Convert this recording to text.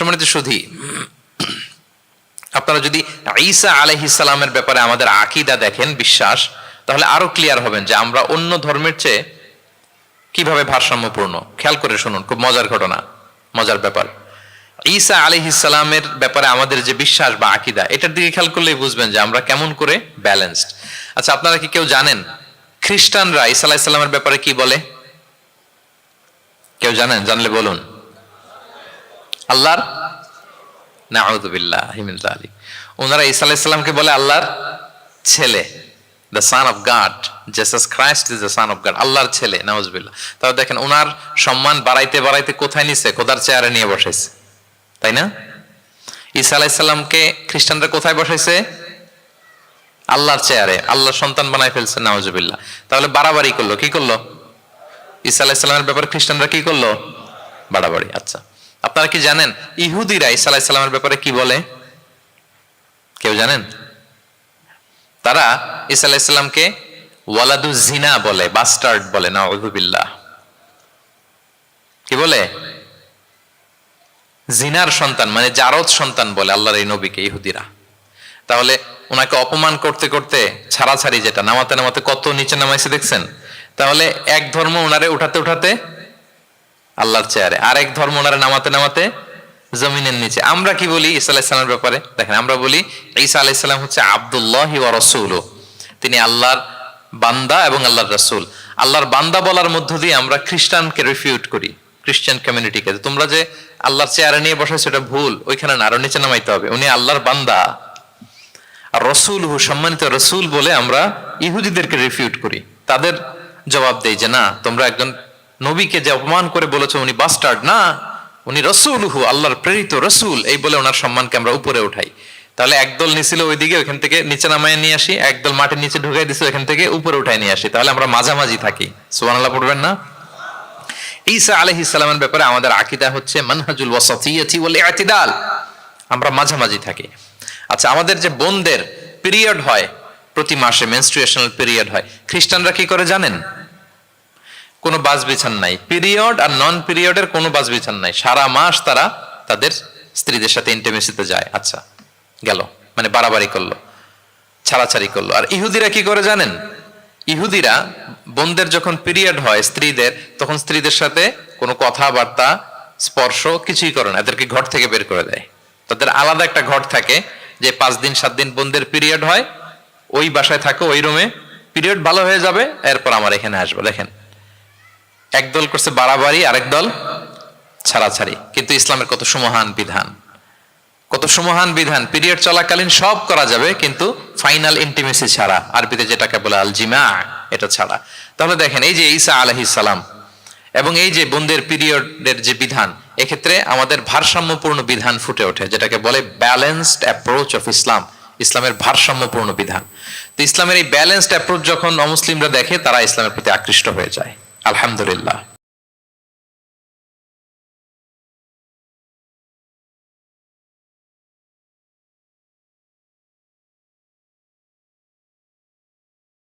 সম্মানিত সুধী, আপনারা যদি ঈসা আলহিসাল্লামের ব্যাপারে আমাদের আকিদা দেখেন, বিশ্বাস, তাহলে আরও ক্লিয়ার হবেন যে আমরা অন্য ধর্মের চেয়ে কীভাবে ভারসাম্যপূর্ণ। খেয়াল করে শুনুন, খুব মজার ঘটনা, মজার ব্যাপার। ঈসা আলহিসাল্লামের ব্যাপারে আমাদের যে বিশ্বাস বা আকিদা, এটার দিকে খেয়াল করলেই বুঝবেন যে আমরা কেমন করে ব্যালেন্সড আচ্ছা আপনারা কি কেউ জানেন খ্রিস্টানরা ঈসা আলাহিসাল্লামের ব্যাপারে কি বলে? কেউ জানেন? জানলে বলুন। আল্লাহর? নাউদুবিল্লাহ আলী ওনারা ঈসা আলাইসাল্লামকে বলে আল্লাহর ছেলে। The son of God Jesus Christ is the son of God আল্লাহর ছেলে নাউজবিল্লাহ তাহলে দেখেন ওনার সম্মান বাড়াইতে বাড়াইতে কোথায় নিছে? খোদার চেয়ারে নিয়ে বসাইছে। তাই না? ঈসা আলাইসাল্লামকে খ্রিস্টানরা কোথায় বসাইছে? আল্লাহর চেয়ারে। আল্লাহর সন্তান বানায় ফেলছে নাউজবিল্লাহ তাহলে বাড়াবাড়ি করল, কি করল? ঈসা আলাইসাল্লামের ব্যাপারে খ্রিস্টানরা কি করল? বাড়াবাড়ি আচ্ছা। আপনারা কি জানেন ইহুদিরা ঈসা আলাইসাল্লামের ব্যাপারে কি বলে? কেউ জানেন? তারা ঈসা আলাইসাল্লামকে ওয়ালাদু জিনা বলে বাস্টার্ড বলে না ওহুবিল্লাহ কি বলে? জিনার সন্তান মানে জারদ সন্তান বলে আল্লাহর এই নবীকে, ইহুদিরা। তাহলে ওনাকে অপমান করতে করতে ছাড়াছাড়ি যেটা, নামাতে নামাতে কত নিচে নামাইছে দেখছেন? তাহলে এক ধর্ম ওনারে উঠাতে উঠাতে আল্লাহর চেয়ারে। আর এক ধর্ম ওনারে নামাতে নামাতে জমিনের নিচে। আমরা কি বলি ঈসা আলাইসালামের ব্যাপারে? দেখেন, আমরা বলি ঈসা আলাইসালাম হচ্ছে আবদুল্লাহ রসুল। তিনি আল্লাহর বান্দা এবং আল্লাহর রসুল। আল্লাহর বান্দা বলার মধ্য দিয়ে আমরা খ্রিস্টানকে রিফিউট করি, খ্রিস্টান কমিউনিটিকে। তোমরা যে আল্লাহর চেয়ারে নিয়ে বসাইছো এটা ভুল। ওইখানে না, আরও নিচে নামাইতে হবে। উনি আল্লাহর বান্দা। আর রসুল হু সম্মানিত রসুল বলে আমরা ইহুদিদেরকে রিফিউট করি। তাদের জবাব দেই যে, না, তোমরা একজন নবীকে যে অপমান করে বলেছে উনি বাস্টার্ড না, উনি রসুল হু আল্লাহর প্রেরিত রসুল, এই বলে ওনার সম্মানকে আমরা উপরে উঠাই। তাহলে একদল নিছিল ওইদিকে, ওইখান থেকে নিচে নামায় নিয়ে আসি, একদল মাটির নিচে ঢুকাই দিছে, ওইখান থেকে উপরে উঠাই নিয়ে আসি। তাহলে আমরা মাঝামাঝি থাকি। সুবহানাল্লাহ পড়বেন না? ঈসা আলাইহিস সালামের ব্যাপারে আমাদের আকিদা হচ্ছে মানহাজুল ওয়াসাতিয়াতি ওয়াল ইতিদাল। আমরা মাঝামাঝি থাকি। আচ্ছা আমাদের যে বোনদের পিরিয়ড হয়, প্রতি মাসে মেনস্ট্রুয়েশনাল পিরিয়ড হয়, খ্রিস্টানরা কি করে জানেন? কোনো বাস বিছান নাই। পিরিয়ড আর নন পিরিয়ডের কোনো বাস বিছান নাই। সারা মাস তারা তাদের স্ত্রীদের সাথে ইন্টিমেসিতে যায়। আচ্ছা গেল। মানে বাড়াবাড়ি করল, ছাড়াছাড়ি করল। আর ইহুদিরা কি করে জানেন? ইহুদিরা বোনদের যখন পিরিয়ড হয় স্ত্রীদের, তখন স্ত্রীদের সাথে কোনো কথাবার্তা, স্পর্শ কিছুই করে না। এদেরকে ঘর থেকে বের করে দেয়। তাদের আলাদা একটা ঘর থাকে যে পাঁচ দিন, সাত দিন বোনদের পিরিয়ড হয়। ওই বাসায় থাকো, ওই রুমে পিরিয়ড ভালো হয়ে যাবে, এরপর আমার এখানে আসব। দেখেন একদল করছে বাড়াবাড়ি, আরেক দল ছাড়াছাড়ি। কিন্তু ইসলামের কত সুমহান বিধান? কত সুমহান বিধান? পিরিয়ড চলাকালীন সব করা যাবে, কিন্তু ফাইনাল ইন্টিমেসি ছাড়া, আরবিতে যেটাকে বলে আল জিমা এটা ছাড়া। তাহলে দেখেন, এই যে ঈসা সালাম এবং এই যে বোনদের পিরিয়ডের যে বিধান, এক্ষেত্রে আমাদের ভারসাম্যপূর্ণ বিধান ফুটে ওঠে, যেটাকে বলে ব্যালেন্সড অ্যাপ্রোচ অফ ইসলাম ইসলামের ভারসাম্যপূর্ণ বিধান। তো ইসলামের এই ব্যালেন্সড অ্যাপ্রোচ যখন অমুসলিমরা দেখে, তারা ইসলামের প্রতি আকৃষ্ট হয়ে যায়। আলহামদুলিল্লাহ